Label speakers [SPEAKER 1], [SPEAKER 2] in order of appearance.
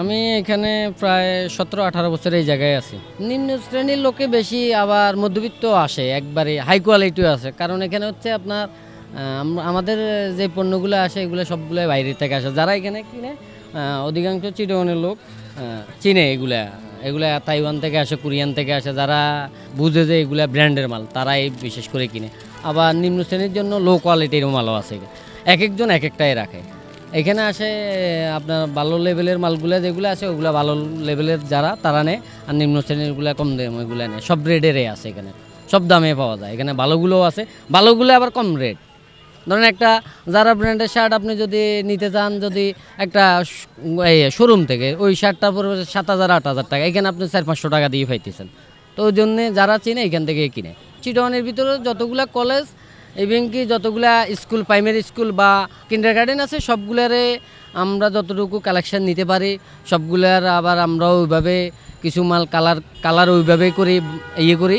[SPEAKER 1] আমি এখানে প্রায় সতেরো, আঠারো বছর এই জায়গায় আছি। নিম্ন শ্রেণির লোকে বেশি আবার মধ্যবিত্ত আসে, একবারে হাই কোয়ালিটিও আছে। কারণ এখানে হচ্ছে আপনার আমাদের যে পণ্যগুলো আসে, এগুলো সবগুলো বাইরে থেকে আসে। যারা এখানে কিনে অধিকাংশ চিটনের লোক চিনে এগুলা। এগুলা তাইওয়ান থেকে আসে কোরিয়ান থেকে আসে, যারা বুঝে যে এগুলা ব্র্যান্ডের মাল, তারাই বিশেষ করে কিনে। আবার নিম্ন শ্রেণির জন্য লো কোয়ালিটির মালও আছে। এক একজন এক একটাই রাখে। এখানে আসে, আপনার ভালো লেভেলের মালগুলো যেগুলো আছে, ওগুলো ভালো লেভেলের যারা, তারা নেয়। আর নিম্ন শ্রেণীরগুলো কম দাম ওইগুলো নেয়। সব রেটেরই আছে এখানে। সব দামে পাওয়া যায়। এখানে ভালোগুলোও আছে। ভালোগুলো আবার কম রেট ধরেন একটা যারা ব্র্যান্ডের শার্ট আপনি যদি নিতে চান, যদি একটা শোরুম থেকে, ওই শার্টটা পড়বে সাত হাজার, আট হাজার টাকা। এখানে আপনি চার, পাঁচশো টাকা দিয়ে পাইতেছেন। তো ওই জন্যে যারা চিনে, এখান থেকে কিনে। চিটনের ভিতরে যতগুলা কলেজ এবং কি যতগুলা স্কুল প্রাইমারি স্কুল বা কিন্ডার গার্ডেন আছে, সবগুলারে আমরা যতটুকু কালেকশন নিতে পারি, সবগুলার আবার আমরা ওইভাবে কিছু মাল কালার কালার ওইভাবে করি ইয়ে করি।